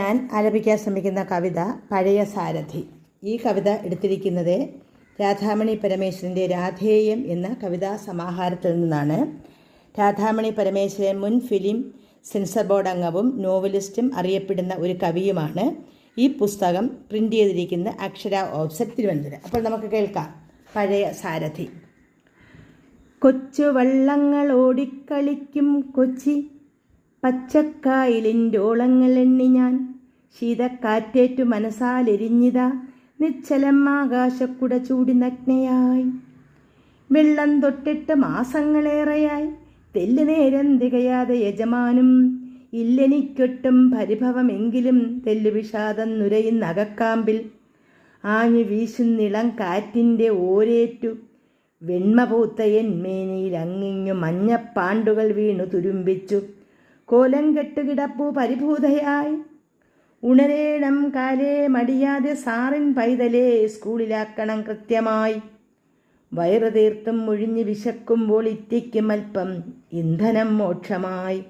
ഞാൻ ആലപിക്കാൻ ശ്രമിക്കുന്ന കവിത പഴയ സാരഥി. ഈ കവിത എടുത്തിരിക്കുന്നത് രാധാമണി പരമേശ്വരന്റെ രാധേയം എന്ന കവിതാ സമാഹാരത്തിൽ നിന്നാണ്. രാധാമണി പരമേശ്വരൻ മുൻ ഫിലിം സെൻസർ ബോർഡ് അംഗവും നോവലിസ്റ്റും അറിയപ്പെടുന്ന ഒരു കവിയുമാണ്. ഈ പുസ്തകം പ്രിന്റ് ചെയ്തിരിക്കുന്ന അക്ഷര ഓഫ്സെറ്റ് തിരുവനന്തപുരം. അപ്പോൾ നമുക്ക് കേൾക്കാം. പഴയ സാരഥി. കൊച്ചു വള്ളങ്ങൾ ഓടിക്കളിക്കും കൊച്ചി. പച്ചക്കായിലിന്റോളങ്ങൾ എണ്ണി ഞാൻ. ശീതക്കാറ്റേറ്റു മനസ്സാലെരിഞ്ഞിതാ നിശ്ചലം ആകാശക്കുട ചൂടി നഗ്നയായി. വെള്ളം തൊട്ടിട്ട് മാസങ്ങളേറെയായി. തെല്ല് നേരം തികയാതെ യജമാനും ഇല്ലെനിക്കൊട്ടും പരിഭവമെങ്കിലും തെല്ല് വിഷാദം നുരയുന്ന അകക്കാമ്പിൽ. ആഞ്ഞു വീശുന്നിളം കാറ്റിന്റെ ഓരേറ്റു. വെണ്മപൂത്ത പൂത്ത എന്മേനിയിൽ അങ്ങിങ്ങു മഞ്ഞപ്പാണ്ടുകൾ വീണു തുരുമ്പിച്ചു. കോലം കെട്ടുകിടപ്പു പരിഭൂതയായി. ഉണരേണം കാലേ മടിയാതെ സാറിൻ പൈതലേ സ്കൂളിലാക്കണം കൃത്യമായി. വയറു തീർത്തും മുഴിഞ്ഞ് വിശക്കുമ്പോൾ ഇറ്റിക്കും അല്പം ഇന്ധനം മോക്ഷമായി.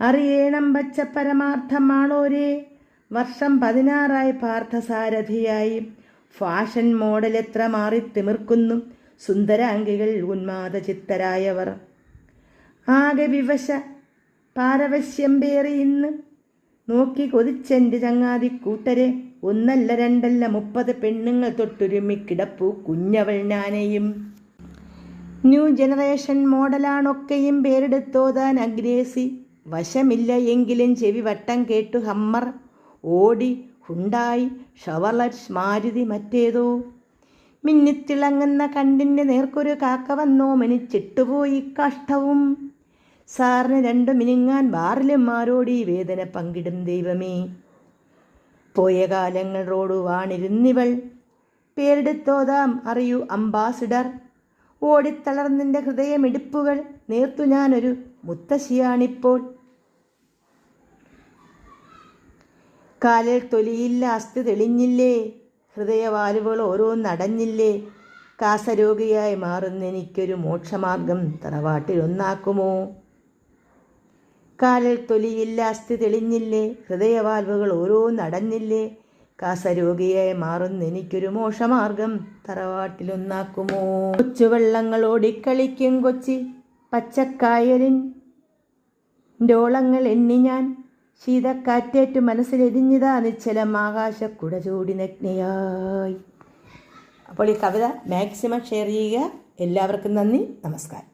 അറിയേണം വച്ച പരമാർത്ഥമാണോരേ വർഷം പതിനാറായി പാർത്ഥസാരഥിയായി. ഫാഷൻ മോഡൽ എത്ര മാറി തിമിർക്കുന്നു സുന്ദരാംഗികൾ ഉന്മാദചിത്തരായവർ. ആകെ വിവശ പാരവശ്യം പേറി ഇന്ന്. നോക്കി കൊതിച്ചെന്റെ ചങ്ങാതി കൂട്ടരെ ഒന്നല്ല രണ്ടല്ല മുപ്പത് പെണ്ണുങ്ങൾ തൊട്ടൊരുമി കിടപ്പു കുഞ്ഞവൾ ഞാനെയും. New generation മോഡലാണൊക്കെയും പേരെടുത്തോതാൻ അഗ്രേസി. വശമില്ല എങ്കിലും ചെവി വട്ടം കേട്ടു ഹമ്മർ. ഓടി ഹുണ്ടായി ഷവർലറ്റ് മാരുതി മറ്റേതോ. മിന്നിത്തിളങ്ങുന്ന കണ്ടിന്റെ നേർക്കൊരു കാക്ക വന്നോ മനിച്ചിട്ടുപോയി കഷ്ടവും. സാറിന് രണ്ടു മിനിങ്ങാൻ ബാറിലന്മാരോട് ഈ വേദന പങ്കിടും ദൈവമേ. പോയ കാലങ്ങൾ റോഡ് വാണിരുന്നിവൾ. പേരെടുത്തോതാം അറിയൂ അംബാസിഡർ. ഓടിത്തളർന്നിന്റെ ഹൃദയമിടിപ്പുകൾ നേർത്തു ഞാനൊരു മുത്തശ്ശിയാണിപ്പോൾ. കാലിൽ തൊലിയില്ല അസ്ഥി തെളിഞ്ഞില്ലേ? ഹൃദയവാലുകൾ ഓരോന്നടഞ്ഞില്ലേ? കാസരോഗിയായി മാറുന്ന എനിക്കൊരു മോക്ഷമാർഗം തറവാട്ടിൽ ഒന്നാക്കുമോ കാലിൽ തൊലിയില്ല അസ്ഥി തെളിഞ്ഞില്ലേ ഹൃദയവാൽവുകൾ ഓരോന്നടഞ്ഞില്ലേ കാസരോഗിയായി മാറുന്ന എനിക്കൊരു മോശമാർഗം തറവാട്ടിലൊന്നാക്കുമോ? കൊച്ചുവെള്ളങ്ങൾ ഓടിക്കളിക്കും കൊച്ചി പച്ചക്കായലിൻ ഡോളങ്ങൾ എണ്ണി ഞാൻ. ശീതക്കാറ്റേറ്റു മനസ്സിലെരിഞ്ഞിതാ നിശ്ചലം ആകാശക്കുട ചൂടി അപ്പോൾ ഈ കവിത മാക്സിമം ഷെയർ ചെയ്യുക. എല്ലാവർക്കും നന്ദി നമസ്കാരം.